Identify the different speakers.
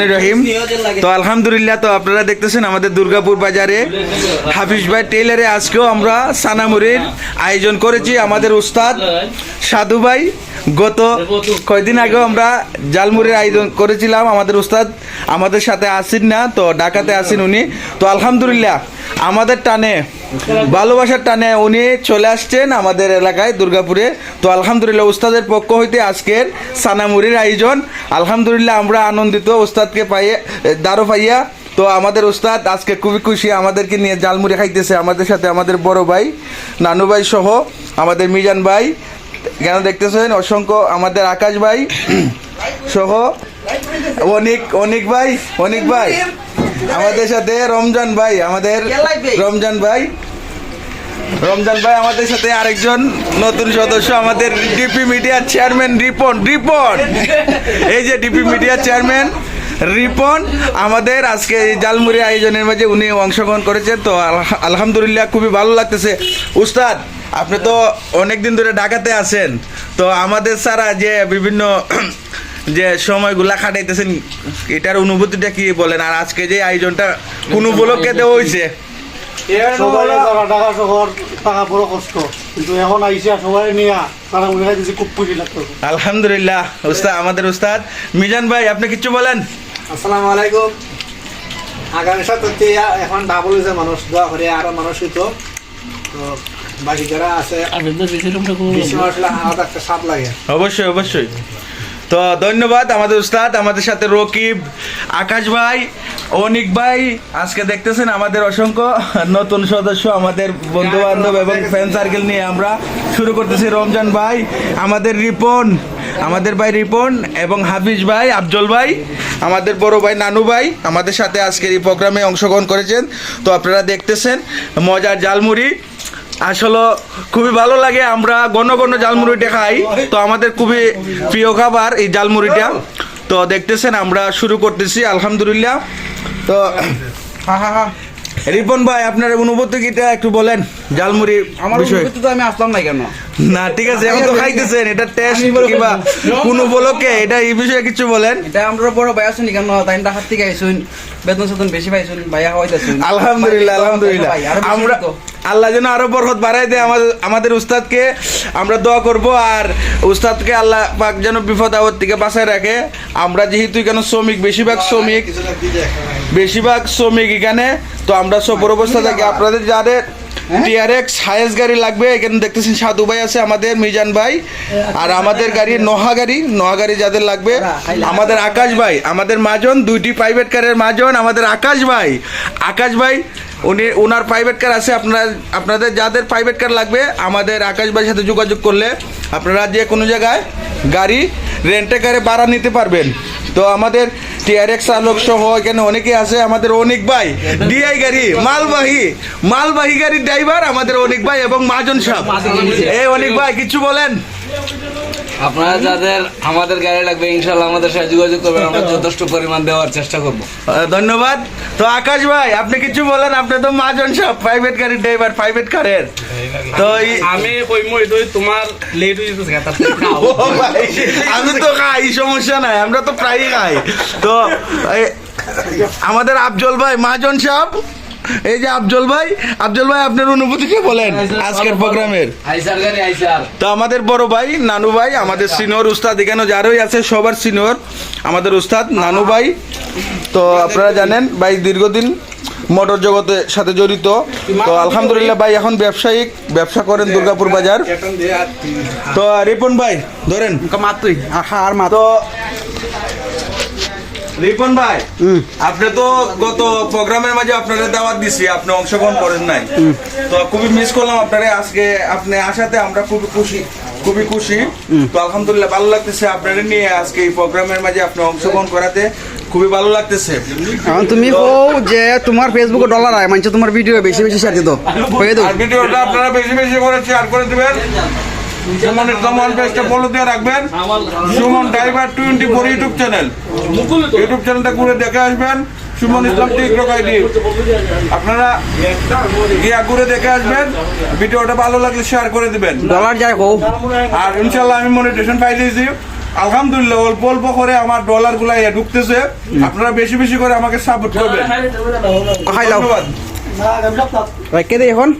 Speaker 1: রহিম। তো আলহামদুলিল্লাহ, তো আপনারা দেখতেছেন আমাদের দুর্গাপুর বাজারে হাফিজ ভাই টেইলারে আজকেও আমরা সানামুরির আয়োজন করেছি আমাদের উস্তাদ সাধু ভাই। গত কয়দিন আগেও আমরা জালমুড়ির আয়োজন করেছিলাম আমাদের উস্তাদ, আমাদের সাথে আসেন না, তো ঢাকাতে আসেন উনি। তো আলহামদুলিল্লাহ, আমাদের টানে ভালোবাসার টানে উনি চলে আসছেন আমাদের এলাকায়, দুর্গাপুরে। তো আলহামদুলিল্লাহ, উস্তাদের পক্ষ হইতে আজকের সানামুরির আয়োজন। আলহামদুলিল্লাহ, আমরা আনন্দিত উস্তাদকে পাইয়ে দারো পাইয়া। তো আমাদের উস্তাদ আজকে খুবই খুশি, আমাদেরকে নিয়ে জালমুড়ি খাইতেছে, আমাদের সাথে আমাদের বড় ভাই, নানু ভাই সহ আমাদের মিজান ভাই। কেন দেখতেছেন? অসংখ্য আমাদের আকাশ ভাই সহ। অনিক অনিক ভাই অনিক ভাই। আমাদের সাথে রমজান ভাই আমাদের রমজান ভাই। রমজান ভাই আমাদের সাথে আরেকজন নতুন সদস্য আমাদের ডিপি মিডিয়ার চেয়ারম্যান রিপন রিপন। এই যে ডিপি মিডিয়ার চেয়ারম্যান রিপন আমাদের আজকে এই জালমুড়ি আয়োজনের মাঝে উনি অংশগ্রহণ করেছেন। তো আলহা- আলহামদুলিল্লাহ খুবই ভালো লাগতেছে। উস্তাদ আপনি তো অনেক দিন ধরে ঢাকাতে আছেন। তো আমাদের ছাড়া যে বিভিন্ন যে সময়গুলা খাটাইতেছেন এটার অনুভূতিটা কি বলেন? আর আজকে যে আয়োজনটা কোন উপলক্ষে দেওয়া হয়েছে
Speaker 2: শহর টাকা বড় কষ্ট। কিন্তু এখন আইসা সবাই নিয়ে তারা খুব খুশি লাগতো।
Speaker 1: আলহামদুলিল্লাহ উস্তাদ আমাদের উস্তাদ। মিজান ভাই আপনি কিছু বলেন?
Speaker 3: আসসালামু আলাইকুম। আগামী সপ্তাহে এখন ডাবল হয়েছে মানুষ দোয়া করে আরও মানুষ হইতো। তো বাকি যারা আছে বেশি মানুষ হলে আলাদা একটা স্বাদ লাগে।
Speaker 1: অবশ্যই অবশ্যই। তো ধন্যবাদ আমাদের উস্তাদ, আমাদের সাথে রকিব আকাশ ভাই, অনিক ভাই, আজকে দেখতেছেন আমাদের অসংখ্য নতুন সদস্য, আমাদের বন্ধু বান্ধব এবং ফ্রেন্ড সার্কেল নিয়ে আমরা শুরু করতেছি রমজান ভাই, আমাদের রিপন, আমাদের ভাই রিপন এবং হাফিজ ভাই, আফজল ভাই, আমাদের বড় ভাই নানু ভাই, আমাদের সাথে আজকের এই প্রোগ্রামে অংশগ্রহণ করেছেন। তো আপনারা দেখতেছেন মজার জালমুড়ি আসলে খুবই ভালো লাগে আমরা গণ ঘন জালমুড়িটা খাই। তো আমাদের খুবই প্রিয় খাবার এই জালমুড়িটা তো দেখতেছেন আমরা শুরু করতেছি আলহামদুলিল্লাহ। তো হা হা হা রিপন ভাই আপনার অনুভূতি কিটা একটু বলেন জালমুড়ি
Speaker 4: আমার অনুভূতি তো আমি আসলাম না কেন?
Speaker 1: না ঠিক আছে এখন তো খাইতেছেন এটা টেস্ট কিংবা কোন উপলক্ষে এটা এই বিষয়ে কিছু বলেন।
Speaker 4: এটা আমরা বড় ভাই আছেন কেন? তাই হাত থেকে আইসুন বেতন সেতন বেশি পাইছুন ভাইয়া হওয়াইতেছুন
Speaker 1: আলহামদুলিল্লাহ আলহামদুলিল্লাহ। আমরা আল্লাহ যেন আরও বরকত বাড়াই দেয় আমাদের আমাদের উস্তাদকে। আমরা দোয়া করব আর উস্তাদকে আল্লাহ পাক যেন বিপদ আপদ থেকে বাঁচায় রাখে। আমরা যেহেতু এখানে শ্রমিক বেশিরভাগ শ্রমিক বেশিরভাগ শ্রমিক এখানে। তো আমরা সফর অবস্থা থাকি আপনাদের যাদের টিআরএক্স হায়েস্ট গাড়ি লাগবে এখানে দেখতেছেন সাধু ভাই আছে আমাদের মিজান ভাই আর আমাদের গাড়ি নোহা গাড়ি নোহা গাড়ি যাদের লাগবে আমাদের আকাশ ভাই আমাদের মাজন দুইটি প্রাইভেট কারের মাজন আমাদের আকাশ ভাই আকাশ ভাই উনি ওনার প্রাইভেট কার আছে আপনার আপনাদের যাদের প্রাইভেট কার লাগবে আমাদের আকাশ ভাইয়ের সাথে যোগাযোগ করলে আপনারা যে কোনো জায়গায় গাড়ি রেন্টে কারে ভাড়া নিতে পারবেন। তো আমাদের টিআরএক্স চালক সহ এখানে অনেকে আছে আমাদের অনিক ভাই। ডিআই গাড়ি মালবাহী মালবাহী গাড়ির ড্রাইভার আমাদের অনেক ভাই এবং মাজন সাহেব। এই অনিক ভাই কিছু বলেন?
Speaker 5: আপনারা যাদের আমাদের গাড়ি লাগবে ইনশাল্লাহ আমাদের সাথে যোগাযোগ করবেন আমরা যথেষ্ট পরিমাণ দেওয়ার চেষ্টা করব।
Speaker 1: ধন্যবাদ। তো আকাশ ভাই আপনি কিছু বলেন আপনি তো মাজন সাহেব প্রাইভেট গাড়ির ড্রাইভার প্রাইভেট কারের। তো
Speaker 5: আমি ওই মই তো তোমার লেট হয়ে
Speaker 1: আমি তো খাই সমস্যা নাই আমরা তো প্রায়ই খাই। তো আমাদের আফজল ভাই মাজন সাহেব এই যে আফজল ভাই আফজল ভাই আপনার অনুভূতিকে বলেন আজকের প্রোগ্রামের
Speaker 5: আইসার গাড়ি আইসার
Speaker 1: তো আমাদের বড় ভাই নানু ভাই আমাদের সিনিয়র উস্তাদ এখানে যারই আছে সবার সিনিয়র আমাদের উস্তাদ নানু ভাই। তো আপনারা জানেন ভাই দীর্ঘদিন মোটর জগতের সাথে জড়িত। তো আলহামদুলিল্লাহ ভাই এখন ব্যবসায়িক ব্যবসা করেন দুর্গাপুর বাজার। তো রিপন ভাই ধরেন।
Speaker 4: মাত্রই আর মাত্র
Speaker 1: তো রিপন ভাই আপনি তো গত প্রোগ্রামের মাঝে আপনারা দাওয়াত দিছি আপনি অংশগ্রহণ করেন নাই। তো খুবই মিস করলাম আপনারে আজকে আপনি আসাতে আমরা খুবই খুশি খুবই খুশি। তো আলহামদুলিল্লাহ ভালো লাগতেছে আপনারা নিয়ে আজকে এই প্রোগ্রামের মাঝে আপনি অংশগ্রহণ করাতে খুবই ভালো লাগতেছে।
Speaker 4: এখন তুমি কো যে তোমার ফেসবুকে ডলার আয় মানছে তোমার ভিডিও বেশি বেশি শেয়ার দিত। হয়ে দাও।
Speaker 1: ভিডিওটা আপনারা বেশি বেশি করে শেয়ার করে দিবেন। সুমন ইসলাম পেজটা ফলো দিয়ে রাখবেন। Suman driver twenty four YouTube channel YouTube চ্যানেলটা ঘুরে দেখে আসবেন। সুমন ইসলাম টিকটক আইডি আপনারা গিয়া ঘুরে দেখে আসবেন। ভিডিওটা ভালো লাগলে শেয়ার করে দিবেন।
Speaker 4: ডলার যায় কো
Speaker 1: আর ইনশাল্লাহ আমি মনিটেশন পাই দিয়েছি আলহামদুলিল্লাহ অল্প অল্প করে আমার ডলারগুলা ঢুকতেছে। আপনারা বেশি বেশি করে আমাকে সাপোর্ট করবেন। ধন্যবাদ।
Speaker 2: না গামছা
Speaker 4: রেখে দে এখন?